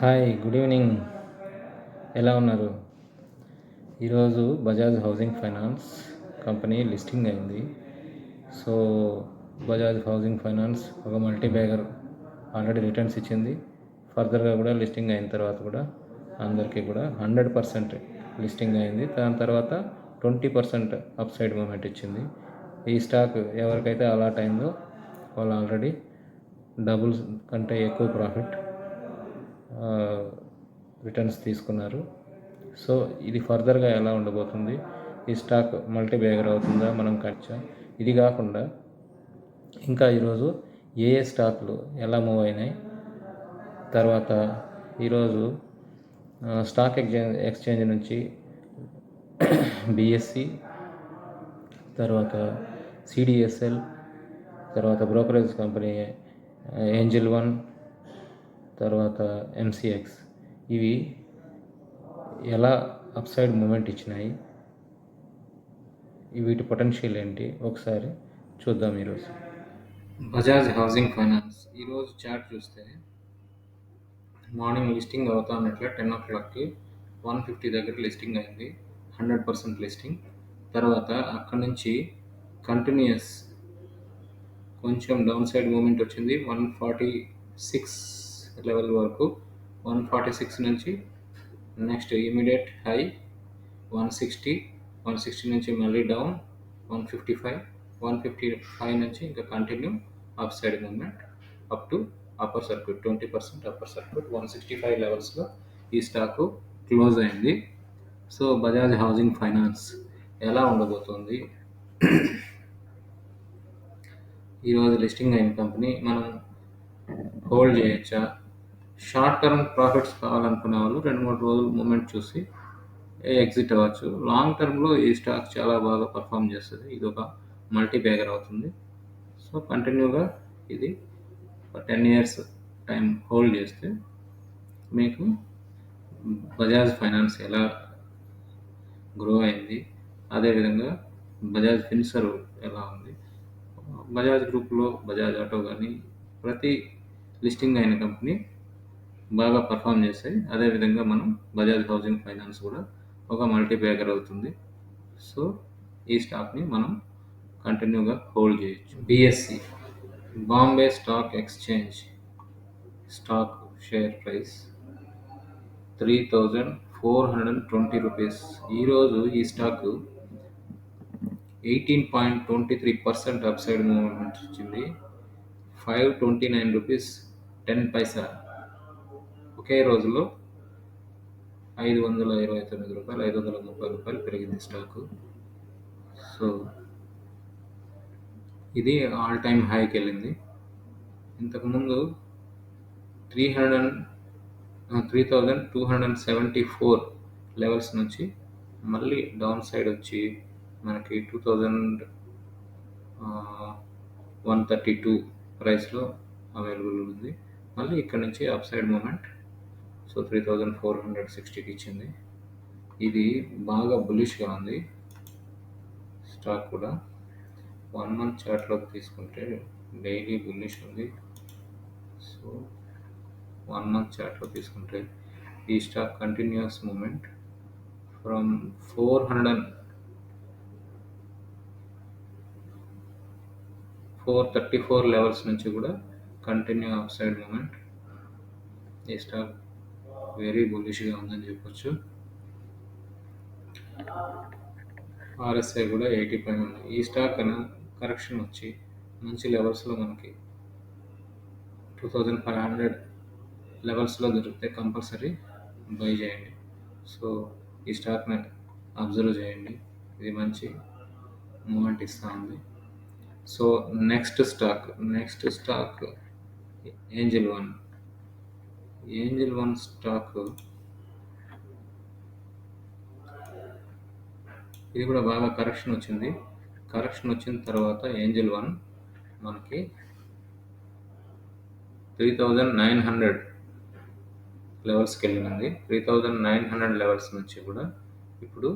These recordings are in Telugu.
హాయ్ గుడ్ ఈవినింగ్ ఎలా ఉన్నారు? ఈరోజు Bajaj housing finance company listing అయింది. సో బజాజ్ హౌసింగ్ ఫైనాన్స్ ఒక మల్టీ బ్యాగర్ ఆల్రెడీ రిటర్న్స్ ఇచ్చింది. ఫర్దర్గా కూడా లిస్టింగ్ అయిన తర్వాత కూడా అందరికీ కూడా హండ్రెడ్ పర్సెంట్ లిస్టింగ్ అయింది. దాని తర్వాత twenty percent up side moment ఇచ్చింది. ఈ స్టాక్ ఎవరికైతే అలాట్ అయిందో వాళ్ళు ఆల్రెడీ డబుల్ కంటే ఎక్కువ ప్రాఫిట్ రిటర్న్స్ తీసుకున్నారు. సో ఇది ఫర్దర్గా ఎలా ఉండబోతుంది? ఈ స్టాక్ మల్టీ బ్యాగర్ అవుతుందా? మనం ఖర్చా ఇది కాకుండా ఇంకా ఈరోజు ఏ ఏ స్టాక్లు ఎలా మూవ్ అయినాయి? తర్వాత ఈరోజు స్టాక్ ఎక్స్చేంజ్ ఎక్స్చేంజ్ నుంచి బిఎస్సి తర్వాత సిడిఎస్ఎల్ తర్వాత బ్రోకరేజ్ కంపెనీ ఏంజిల్ వన్ తర్వాత ఎంసీఎక్స్ ఇవి ఎలా అప్సైడ్ మూమెంట్ ఇచ్చినాయి? వీటి పొటెన్షియల్ ఏంటి? ఒకసారి చూద్దాం ఈరోజు. Bajaj housing finance. ఈరోజు చార్ట్ చూస్తే మార్నింగ్ లిస్టింగ్ అవుతా ఉన్నట్లే టెన్ ఓ క్లాక్కి వన్ ఫిఫ్టీ దగ్గర లిస్టింగ్ అయింది. Hundred percent listing. తర్వాత అక్కడ నుంచి కంటిన్యూస్ కొంచెం డౌన్ సైడ్ మూమెంట్ వచ్చింది. వన్ ఫార్టీ సిక్స్ లెవెల్ వరకు వన్ ఫార్టీ సిక్స్ నుంచి next immediate high one sixty one sixty నుంచి మళ్ళీ down one fifty five one fifty five నుంచి ఇంకా continue up side moment up to upper circuit twenty percent upper circuit one sixty five లెవెల్స్లో ఈ స్టాకు క్లోజ్ అయింది. సో బజాజ్ హౌసింగ్ ఫైనాన్స్ ఎలా ఉండబోతుంది? ఈరోజు లిస్టింగ్ అయిన కంపెనీ మనం హోల్డ్ చేయొచ్చా? షార్ట్ టర్మ్ ప్రాఫిట్స్ కావాలనుకునే వాళ్ళు రెండు మూడు రోజులు మూమెంట్ చూసి ఎగ్జిట్ అవ్వచ్చు. లాంగ్ టర్మ్లో ఈ స్టాక్ చాలా బాగా పర్ఫామ్ చేస్తుంది. ఇది ఒక మల్టీ బ్యాగర్ అవుతుంది. సో కంటిన్యూగా ఇది టెన్ ఇయర్స్ టైం హోల్డ్ చేస్తే మీకు బజాజ్ ఫైనాన్స్ ఎలా గ్రో అయింది అదేవిధంగా బజాజ్ ఫిన్సర్ ఎలా ఉంది. బజాజ్ గ్రూప్లో బజాజ్ ఆటో కానీ ప్రతి లిస్టింగ్ అయిన కంపెనీ బాగా పర్ఫామ్ చేస్తాయి అదేవిధంగా మనం బజాజ్ హౌసింగ్ ఫైనాన్స్ కూడా ఒక మల్టీ అవుతుంది. సో ఈ స్టాక్ని మనం కంటిన్యూగా హోల్డ్ చేయొచ్చు. BSE Bombay stock exchange stock share price three thousand four hundred and twenty rupees ఈరోజు ఈ stock eighteen point twenty three percent upside movement వచ్చింది. Five twenty nine rupees ten paisa ఒకే రోజులో ఐదు వందల ఇరవై తొమ్మిది రూపాయలు ఐదు వందల ముప్పై రూపాయలు పెరిగింది స్టాకు సో ఇది ఆల్ టైమ్ హైకి వెళ్ళింది. ఇంతకుముందు three hundred three thousand two hundred and seventy four levels నుంచి మళ్ళీ డౌన్ సైడ్ వచ్చి మనకి two thousand one thirty two ప్రైస్లో అవైలబుల్ ఉంది. మళ్ళీ ఇక్కడ నుంచి up side moment so three thousand four hundred సిక్స్టీకి ఇచ్చింది. ఇది బాగా బులిష్గా ఉంది. స్టాక్ కూడా వన్ మంత్ చార్ట్లోకి తీసుకుంటే డైలీ బుల్లిష్ ఉంది. సో వన్ మంత్ చార్ట్లో తీసుకుంటే ఈ stock continues moment from four hundred and four thirty four levels నుంచి కూడా కంటిన్యూ అప్ సైడ్ మూమెంట్ ఈ స్టాక్ వెరీ బులిష్గా ఉందని చెప్పొచ్చు. ఆర్ఎస్ఐ కూడా ఎయిటీ పైన ఉంది. ఈ స్టాక్ కన్నా కరెక్షన్ వచ్చి మంచి లెవెల్స్లో మనకి టూ థౌజండ్ ఫైవ్ హండ్రెడ్ లెవెల్స్లో దొరికితే కంపల్సరీ బై చేయండి. సో ఈ స్టాక్ని అబ్జర్వ్ చేయండి. ఇది మంచి మూమెంట్ ఇస్తూ ఉంది so next stock next stock Angel One Angel One stock? ఇది కూడా బాగా కరెక్షన్ వచ్చింది. కరెక్షన్ వచ్చిన తర్వాత ఏంజిల్ వన్ మనకి త్రీ థౌజండ్ నైన్ హండ్రెడ్ లెవెల్స్కి వెళ్ళింది. Three thousand nine hundred levels నుంచి కూడా ఇప్పుడు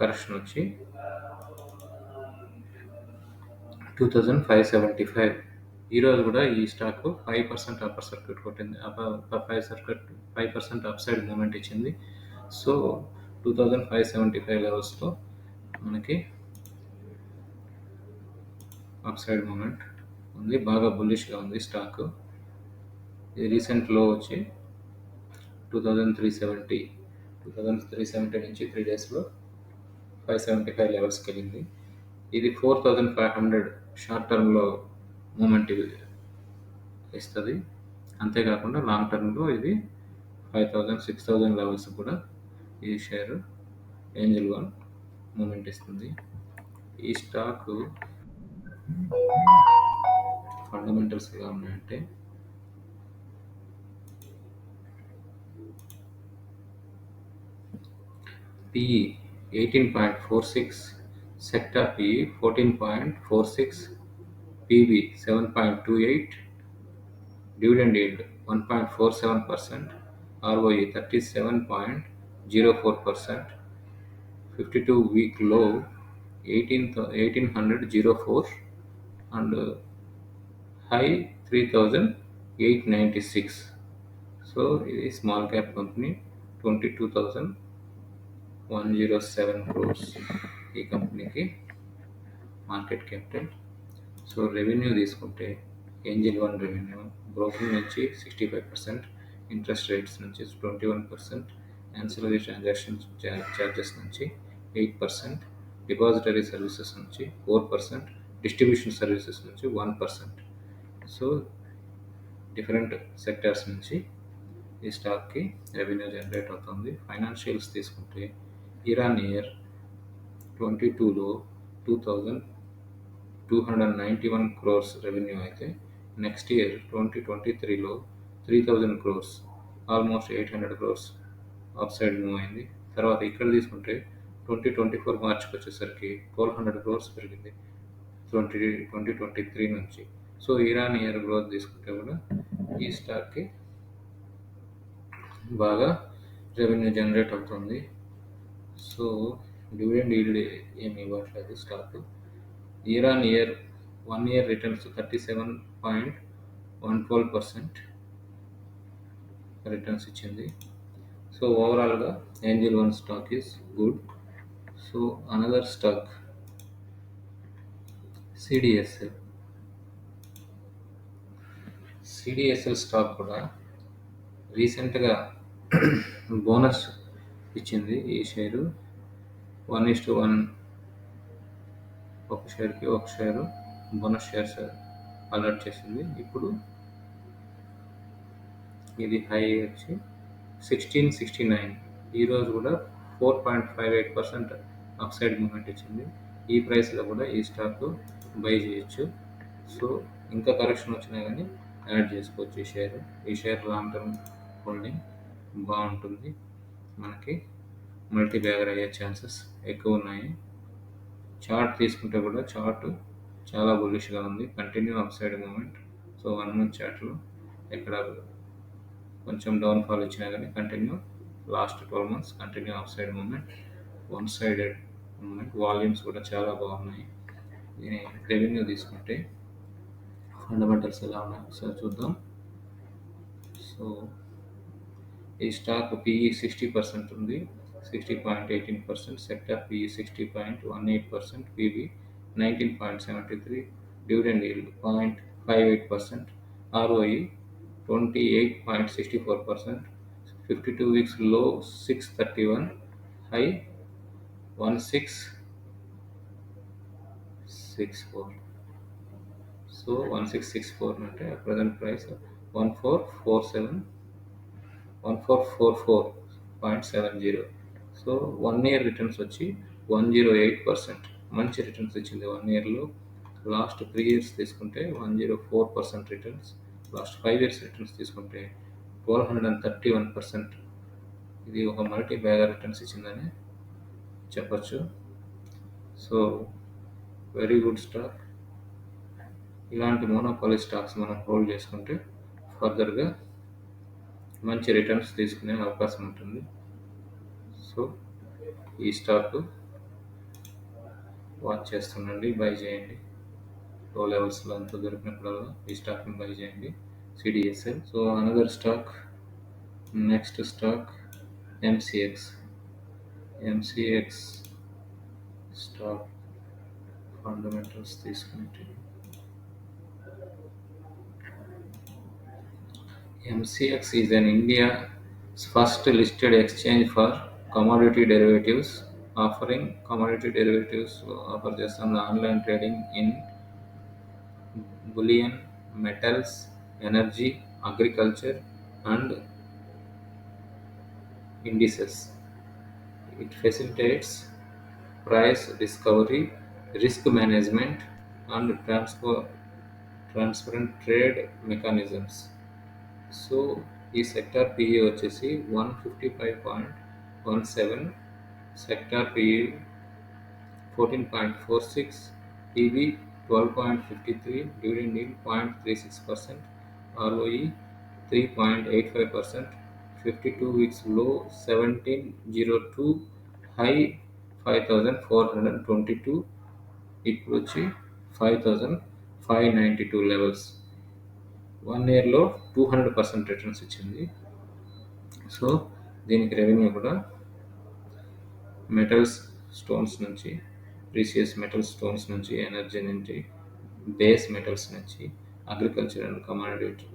కరెక్షన్ వచ్చి two thousand five seventy five ఈరోజు కూడా ఈ stock five percent upper circuit కొట్టింది. Upper five circuit five percent up side moment ఇచ్చింది. So two thousand five seventy five లెవెల్స్లో మనకి అప్ సైడ్ మూమెంట్ ఉంది. బాగా బుల్లిష్గా ఉంది స్టాక్ ఇది రీసెంట్లో వచ్చి two thousand three seventy two thousand three seventy నుంచి త్రీ డేస్లో ఫైవ్ సెవెంటీ ఫైవ్ లెవెల్స్కి వెళ్ళింది. ఇది four thousand five hundred short టర్మ్లో మూమెంట్ ఇస్తుంది. అంతేకాకుండా లాంగ్ టర్మ్లో ఇది five thousand six thousand levels కూడా ఈ షేర్ ఏంజల్ వన్ మూమెంట్ ఇస్తుంది. ఈ స్టాక్ ఫండమెంటల్స్ ఎలా ఉన్నాయంటే PE eighteen point four six sector PE fourteen point four six PB 7.28, dividend yield 1.47%, ROE 37.04%, 52 week low 18, and high 3896. So it is small cap company 22,107 crores. ये company market capital capital so revenue తీసుకుంటే ఏంజిల్ వన్ రెవెన్యూ బ్రోకింగ్ నుంచి sixty five percent interest rates నుంచి twenty one percent ancillary transaction charges నుంచి ఎయిట్ పర్సెంట్ డిపాజిటరీ సర్వీసెస్ నుంచి ఫోర్ పర్సెంట్ డిస్ట్రిబ్యూషన్ సర్వీసెస్ నుంచి one percent. So different sectors నుంచి ఈ స్టాక్కి రెవెన్యూ జనరేట్ అవుతుంది. ఫైనాన్షియల్స్ తీసుకుంటే ఇరాన్ ఇయర్ ట్వంటీ టూలో two thousand two hundred ninety one crores revenue అయితే నెక్స్ట్ ఇయర్ ట్వంటీ ట్వంటీ త్రీలో three thousand crores almost eight hundred crores up side move అయింది. తర్వాత ఇక్కడ తీసుకుంటే ట్వంటీ ట్వంటీ ఫోర్ మార్చ్కి వచ్చేసరికి ట్వెల్వ్ హండ్రెడ్ క్రోర్స్ పెరిగింది ట్వంటీ ట్వంటీ ట్వంటీ త్రీ నుంచి. సో ఇరాన్ ఇయర్ గ్రోత్ తీసుకుంటే కూడా ఈ స్టాక్కి బాగా రెవెన్యూ జనరేట్ అవుతుంది. సో డివిడెండ్ ఈల్డ్ ఏమి ఇవ్వట్లేదు stock year on year one year returns thirty seven point one twelve percent returns ఇచ్చింది సో ఓవరాల్గా angel one stock is good so another stock CDSL CDSL stock కూడా రీసెంట్గా బోనస్ ఇచ్చింది ఈ share one is to one ఒక షేర్కి ఒక షేరు బోనస్ షేర్స్ అలర్ట్ చేసింది. ఇప్పుడు ఇది హై వచ్చి సిక్స్టీన్ సిక్స్టీ నైన్. ఈరోజు కూడా four point five eight percent upside movement ఇచ్చింది. ఈ ప్రైస్లో కూడా ఈ స్టాక్ బై చేయొచ్చు. సో ఇంకా కరెక్షన్ వచ్చినా కానీ యాడ్ చేసుకోవచ్చు ఈ షేర్. ఈ షేర్ లాంగ్ టర్మ్ హోల్డింగ్ బాగుంటుంది. మనకి మల్టీ బ్యాగర్ అయ్యే ఛాన్సెస్ ఎక్కువ ఉన్నాయి. చార్ట్ తీసుకుంటే కూడా చార్ట్ చాలా బులిష్గా ఉంది. Continue upside movement so one month చార్ట్లో ఎక్కడ కొంచెం డౌన్ ఫాల్ ఇచ్చినా కానీ continue last twelve months continue upside movement one sided movement volumes కూడా చాలా బాగున్నాయి. దీని రెవెన్యూ తీసుకుంటే ఫండమెంటల్స్ ఎలా ఉన్నాయి? ఒకసారి చూద్దాం. సో ఈ స్టాక్ పిఈ సిక్స్టీ పర్సెంట్ ఉంది. 60.18%, sector PE 60.18%, PB 19.73, dividend yield 0.58%, ROE 28.64%, 52 weeks low 631, high 1664. So 1664 at present price 1447 1444.70. So one year returns వచ్చి వన్ జీరో ఎయిట్ పర్సెంట్ మంచి రిటర్న్స్ ఇచ్చింది వన్ ఇయర్లో లాస్ట్ త్రీ ఇయర్స్ తీసుకుంటే one zero four percent returns last five years returns తీసుకుంటే twelve hundred and thirty one percent ఇది ఒక మల్టీ బ్యాగర్ రిటర్న్స్ ఇచ్చిందని చెప్పచ్చు. సో వెరీ గుడ్ స్టాక్ ఇలాంటి మోనోపాలీ స్టాక్స్ మనం హోల్డ్ చేసుకుంటే ఫర్దర్గా మంచి రిటర్న్స్ తీసుకునే అవకాశం ఉంటుంది. సో ఈ స్టాక్ వాచ్ చేస్తుండండి బై చేయండి. లో లెవెల్స్లో అంతా దొరికినప్పుడల్లా ఈ స్టాక్ని బై చేయండి. CDSL. So another stock next stock MCX MCX stock fundamentals తీసుకుంటే MCX is an India's first listed exchange for commodity derivatives, offering commodity derivatives offer just on the online trading in bullion, metals, energy, agriculture, and indices. It facilitates price discovery, risk management, and transfer, transparent trade mechanisms. So ఈ సెక్టార్ పిఈ వచ్చేసి one fifty five point one seven sector PE fourteen point four six PV twelve point fifty three dividend in point three six percent ROE three point eight five percent fifty two weeks low seventeen zero two high five thousand four hundred and twenty two ఇప్పుడు వచ్చి five thousand five ninety two levels one ఇయర్లో టూ హండ్రెడ్ పర్సెంట్ రిటర్న్స్ ఇచ్చింది సో దీనికి రెవెన్యూ కూడా మెటల్స్ స్టోన్స్ నుంచి ప్రీసియస్ మెటల్ స్టోన్స్ నుంచి ఎనర్జీ నుంచి బేస్ మెటల్స్ నుంచి అగ్రికల్చర్ అండ్ కమాడిటీ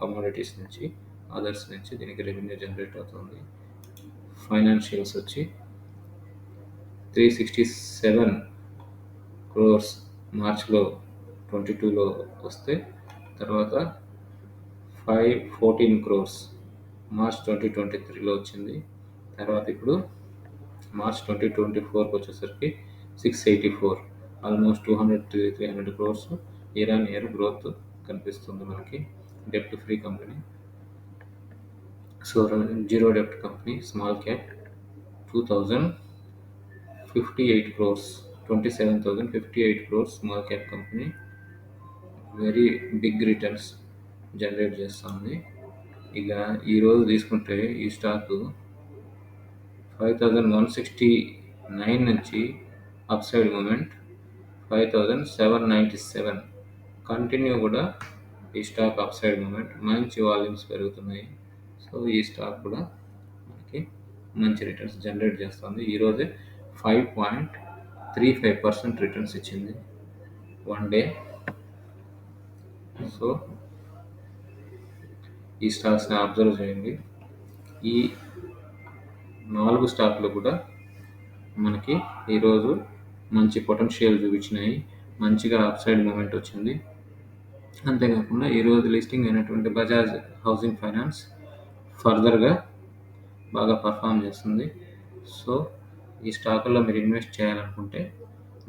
కమాడిటీస్ నుంచి అదర్స్ నుంచి దీనికి రెవెన్యూ జనరేట్ అవుతుంది. ఫైనాన్షియల్స్ వచ్చి త్రీ సిక్స్టీ సెవెన్ క్రోర్స్ మార్చ్లో ట్వంటీ టూలో వస్తే తర్వాత five fourteen crores March twenty twenty త్రీలో వచ్చింది. తర్వాత ఇప్పుడు మార్చ్ ట్వంటీ ట్వంటీ ఫోర్కి వచ్చేసరికి six eighty four almost two hundred three three hundred crores year on year growth కనిపిస్తుంది మనకి. డెప్ట్ free company. So zero డెప్ట్ company small cap two thousand fifty eight crores twenty seven thousand fifty eight crores small cap company. Very big returns generate చేస్తుంది. ఇక ఈరోజు తీసుకుంటే ఈ stock five thousand one sixty nine నుంచి upside movement five thousand seven ninety seven. Continue కూడా ఈ స్టాక్ అప్ సైడ్ మూమెంట్. మంచి వాల్యూమ్స్ పెరుగుతున్నాయి. సో ఈ స్టాక్ కూడా మనకి మంచి రిటర్న్స్ జనరేట్ చేస్తుంది. ఈరోజే five point three five percent returns ఇచ్చింది వన్ డే. సో ఈ స్టాక్స్ని అబ్జర్వ్ చేయండి. ఈ నాలుగు స్టాక్లు కూడా మనకి ఈరోజు మంచి పొటెన్షియల్ చూపించినాయి. మంచిగా అప్ సైడ్ మూమెంట్ వచ్చింది. అంతేకాకుండా ఈరోజు లిస్టింగ్ అయినటువంటి బజాజ్ హౌసింగ్ ఫైనాన్స్ ఫర్దర్గా బాగా పర్ఫామ్ చేస్తుంది. సో ఈ స్టాకుల్లో మీరు ఇన్వెస్ట్ చేయాలనుకుంటే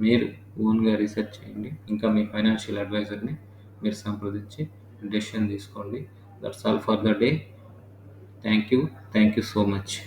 మీరు ఓన్గా రీసెర్చ్ చేయండి. ఇంకా మీ ఫైనాన్షియల్ అడ్వైజర్ని మీరు సంప్రదించి డెసిషన్ తీసుకోండి. that's all for the day. Thank you. Thank you so much.